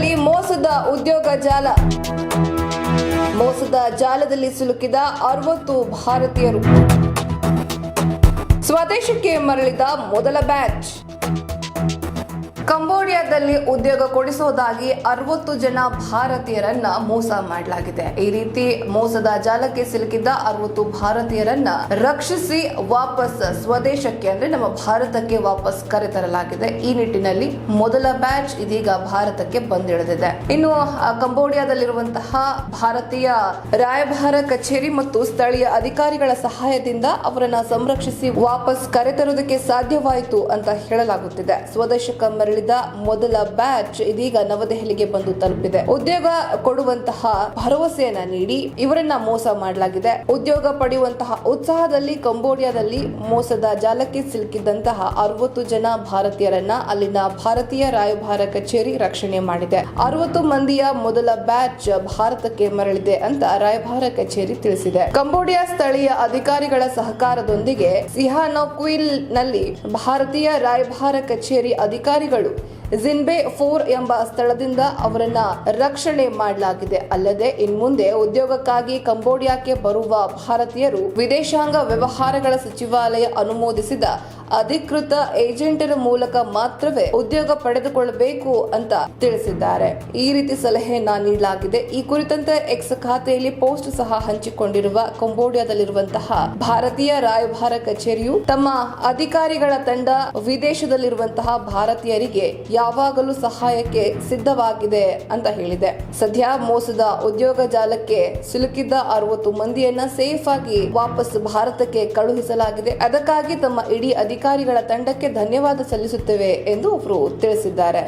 ಕಂಬೋಡಿಯಾದಲ್ಲಿ ಮೋಸದ ಉದ್ಯೋಗ ಜಾಲ. ಮೋಸದ ಜಾಲದಲ್ಲಿ ಸಿಲುಕಿದ ಅರವತ್ತು ಭಾರತೀಯರು. ಸ್ವದೇಶಕ್ಕೆ ಮರಳಿದ ಮೊದಲ ಬ್ಯಾಚ್. ಕಂಬೋಡಿಯಾದಲ್ಲಿ ಉದ್ಯೋಗ ಕೊಡಿಸುವುದಾಗಿ ಅರವತ್ತು ಜನ ಭಾರತೀಯರನ್ನ ಮೋಸ ಮಾಡಲಾಗಿದೆ. ಈ ರೀತಿ ಮೋಸದ ಜಾಲಕ್ಕೆ ಸಿಲುಕಿದ್ದ ಅರವತ್ತು ಭಾರತೀಯರನ್ನ ರಕ್ಷಿಸಿ ವಾಪಸ್ ಸ್ವದೇಶಕ್ಕೆ ಅಂದ್ರೆ ನಮ್ಮ ಭಾರತಕ್ಕೆ ವಾಪಸ್ ಕರೆತರಲಾಗಿದೆ. ಈ ನಿಟ್ಟಿನಲ್ಲಿ ಮೊದಲ ಬ್ಯಾಚ್ ಇದೀಗ ಭಾರತಕ್ಕೆ ಬಂದಿಳಿದಿದೆ. ಇನ್ನು ಕಂಬೋಡಿಯಾದಲ್ಲಿರುವಂತಹ ಭಾರತೀಯ ರಾಯಭಾರ ಕಚೇರಿ ಮತ್ತು ಸ್ಥಳೀಯ ಅಧಿಕಾರಿಗಳ ಸಹಾಯದಿಂದ ಅವರನ್ನ ಸಂರಕ್ಷಿಸಿ ವಾಪಸ್ ಕರೆತರುವುದಕ್ಕೆ ಸಾಧ್ಯವಾಯಿತು ಅಂತ ಹೇಳಲಾಗುತ್ತಿದೆ. ಸ್ವದೇಶಕ್ಕೆ ಮರಳಿದ ಮೊದಲ ಬ್ಯಾಚ್ ಇದೀಗ ನವದೆಹಲಿಗೆ ಬಂದು ತಲುಪಿದೆ. ಉದ್ಯೋಗ ಕೊಡುವಂತಹ ಭರವಸೆಯನ್ನ ನೀಡಿ ಇವರನ್ನ ಮೋಸ ಮಾಡಲಾಗಿದೆ. ಉದ್ಯೋಗ ಪಡೆಯುವಂತಹ ಉತ್ಸಾಹದಲ್ಲಿ ಕಂಬೋಡಿಯಾದಲ್ಲಿ ಮೋಸದ ಜಾಲಕ್ಕೆ ಸಿಲುಕಿದ್ದಂತಹ ಅರವತ್ತು ಜನ ಭಾರತೀಯರನ್ನ ಅಲ್ಲಿನ ಭಾರತೀಯ ರಾಯಭಾರ ಕಚೇರಿ ರಕ್ಷಣೆ ಮಾಡಿದೆ. ಅರವತ್ತು ಮಂದಿಯ ಮೊದಲ ಬ್ಯಾಚ್ ಭಾರತಕ್ಕೆ ಮರಳಿದೆ ಅಂತ ರಾಯಭಾರ ಕಚೇರಿ ತಿಳಿಸಿದೆ. ಕಂಬೋಡಿಯಾ ಸ್ಥಳೀಯ ಅಧಿಕಾರಿಗಳ ಸಹಕಾರದೊಂದಿಗೆ ಸಿಹಾನೋಕ್ವಿಲ್ನಲ್ಲಿ ಭಾರತೀಯ ರಾಯಭಾರ ಕಚೇರಿ ಅಧಿಕಾರಿಗಳು ಜಿನ್ಬೆ ಫೋರ್ ಎಂಬ ಸ್ಥಳದಿಂದ ಅವರನ್ನ ರಕ್ಷಣೆ ಮಾಡಲಾಗಿದೆ. ಅಲ್ಲದೆ ಇನ್ಮುಂದೆ ಉದ್ಯೋಗಕ್ಕಾಗಿ ಕಂಬೋಡಿಯಾಕ್ಕೆ ಬರುವ ಭಾರತೀಯರು ವಿದೇಶಾಂಗ ವ್ಯವಹಾರಗಳ ಸಚಿವಾಲಯ ಅನುಮೋದಿಸಿದ ಅಧಿಕೃತ ಏಜೆಂಟರ ಮೂಲಕ ಮಾತ್ರವೇ ಉದ್ಯೋಗ ಪಡೆದುಕೊಳ್ಳಬೇಕು ಅಂತ ತಿಳಿಸಿದ್ದಾರೆ. ಈ ರೀತಿ ಸಲಹೆಯನ್ನ ನೀಡಲಾಗಿದೆ. ಈ ಕುರಿತಂತೆ ಎಕ್ಸ್ ಖಾತೆಯಲ್ಲಿ ಪೋಸ್ಟ್ ಸಹ ಹಂಚಿಕೊಂಡಿರುವ ಕಂಬೋಡಿಯಾದಲ್ಲಿರುವಂತಹ ಭಾರತೀಯ ರಾಯಭಾರ ಕಚೇರಿಯು ತಮ್ಮ ಅಧಿಕಾರಿಗಳ ತಂಡ ವಿದೇಶದಲ್ಲಿರುವಂತಹ ಭಾರತೀಯರಿಗೆ ಯಾವಾಗಲೂ ಸಹಾಯಕ್ಕೆ ಸಿದ್ಧವಾಗಿದೆ ಅಂತ ಹೇಳಿದೆ. ಸದ್ಯ ಮೋಸದ ಉದ್ಯೋಗ ಜಾಲಕ್ಕೆ ಸಿಲುಕಿದ್ದ ಅರವತ್ತು ಮಂದಿಯನ್ನ ಸೇಫ್ ಆಗಿ ವಾಪಸ್ ಭಾರತಕ್ಕೆ ಕಳುಹಿಸಲಾಗಿದೆ. ಅದಕ್ಕಾಗಿ ತಮ್ಮ ಇಡೀ ಅಧಿಕಾರಿಗಳ ತಂಡಕ್ಕೆ ಧನ್ಯವಾದ ಸಲ್ಲಿಸುತ್ತೇವೆ ಎಂದು ಅವರು ತಿಳಿಸಿದ್ದಾರೆ.